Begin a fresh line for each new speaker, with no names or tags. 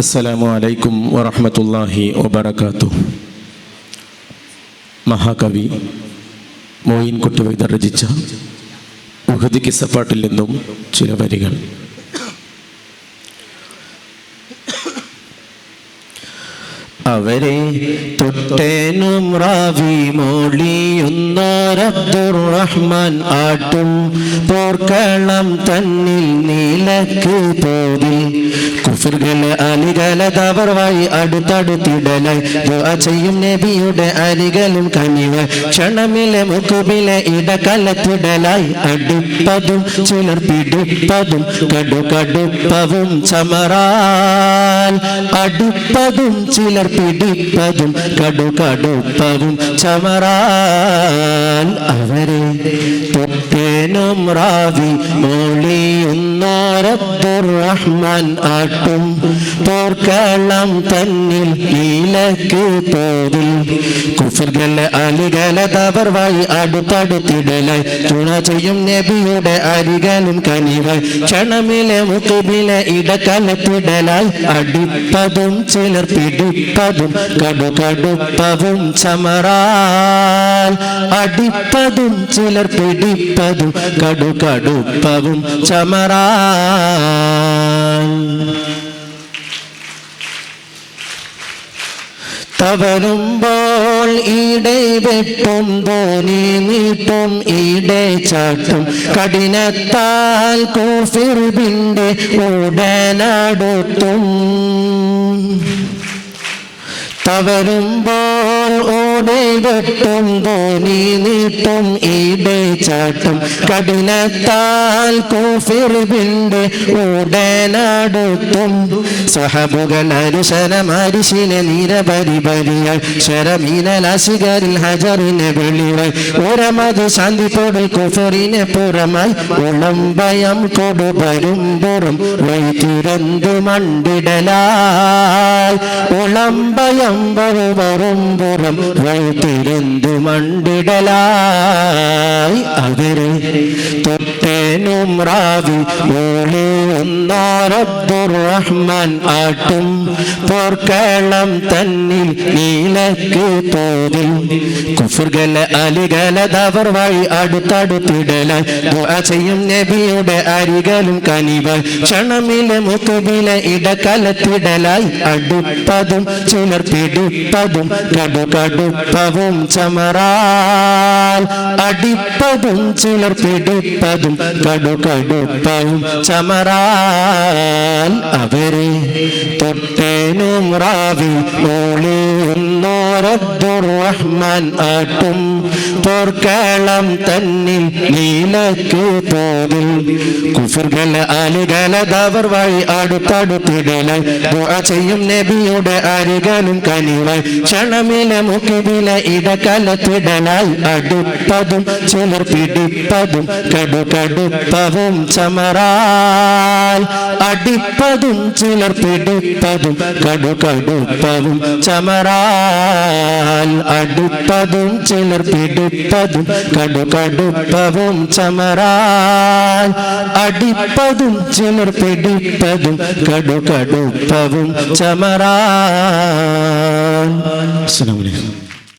അസ്സലാമു അലൈക്കും വറഹമത്തല്ലാഹി വബർക്കാത്തു മഹാകവി മോയിൻ കുട്ടിവൈദ്യ രചിച്ച ഉഹദ് കിസപ്പാട്ടിൽ നിന്നും ചില വരികൾ. അവരെ തൊട്ടേനും റാവി മോളിയുന്ന റഹ്മാൻ ആട്ടും പോർക്കളം തന്നിൽ നീലക്ക് പോതിൽ കുഫുർകളെ അലികല തവർവായി അടുത്തടുത്തിടലായി. ചെയ്യും നബിയുടെ അരികലും കനിവ്. ക്ഷണമിലെ മുക്കുബിലെ ഇടകലത്തിടലായി അടുപ്പതും ചിലർ പിടിപ്പതും കടുകടുപ്പവും ചമറാൽ അടുപ്പതും ചിലർ പിടിപ്പതും കടുകടുപ്പവും ചമറാൽ അവരെ തൊട്ടേനും റാവി മോളിയുന്നോരബ്ദുറഹ്മാൻ ആട്ടും പോർക്കളം തന്നിൽ നീലക്ക് പോതിൽ കുഫുർകളെ അലികളെ തവർവായി അടുത്തടുത്തിടലായി തുണ ചെയ്യും നബിയുടെ അരികലും കനിവായി ക്ഷണമിലെ മുക്കുബിലെ ഇടക്കലത്തിടലായി ചിലർ പിടിപ്പതും കടുകടുപ്പവും ചമറാൽ അടിപ്പതും ചിലർ പിടിപ്പതും കടുകടുപ്പവും ചമറാൽ തവരുമ്പോൾ ഇടവെപ്പും തോനി നീട്ടും ഇടേ ചാട്ടും. കഠിനത്താൽ കോഫിർബിന്റെ ഉടനടുത്തും. തവരുമ്പോൾ ഓടെ വെട്ടം തോനി നീട്ടും ഈടെ ചാട്ടം. കഠിനത്താൽ കോഫിർബിന്റെ ഉടനടുത്തും. സഹബുകൾ അനുശരമരിശിനെ നിരപരി ബലിയ ശരമീനലാശികരിൽ ഹജറിനെ വെളിവായി ഉറമത് ശാന്തിപ്പോടിൽ കുഫറിനെ പുറമായി ഉളമ്പയം കൊടുപരും പുറം. വൈത്തിരന്തു മണ്ടിടലാൽ പുറം വൈത്തിരന്തു മണ്ടിടലായി അവരെ തൊട്ടേനും റാവി മോളി ഒന്നോരബ്ദുറഹ്മാൻ ആട്ടും പോർക്കളം തന്നിൽ നീലക്ക് തോതിൽ. കുഫുർഗല അലികല ദവർ വഴി അടുത്തടുത്തിടല ചെയ്യും നബിയുടെ അരികലും കനിവ. ക്ഷണമില മുത്തുബിലെ ഇടക്കലത്തിടലായി അടുപ്പതും ചിലർ പിടിപ്പതും കടു കടുപ്പവും ചമറാൽ അടിപ്പതും ചിലർ പിടിപ്പതും കടു കടുപ്പവും ചമറാൽ അവരെ തൊട്ടേനും റാവിൽ റാവി മോളിയുന്നോരബ്ദുറഹ്മാൻ ആട്ടും പോർക്കളം തന്നിൽ നീലക്ക് പോതിൽ കുഫുർഗല അലികല ദവർ വഴി അടുത്തടുത്തിടല. ദുആ ചെയ്യും നബിയുടെ അരികലും കനിവ. ക്ഷണമില മുക്കിവിലെ ഇടകലത്തിടലായി അടുപ്പതും ചിലർ പിടിപ്പതും കടുകടുപ്പവും ചമറാൽ അടിപ്പതും ചിലർ പിടിപ്പതും കടു കടുപ്പവും ചമറാൽ അടുപ്പതും ചിലർ പിടിപ്പതും കടുകടുപ്പവും ചമരാൻ അടിപ്പതും ചിലർ പിടിപ്പതും കടുകടുപ്പവും കടുപ്പവും ചമറാൽ അസ്സലാമു അലൈക്കും.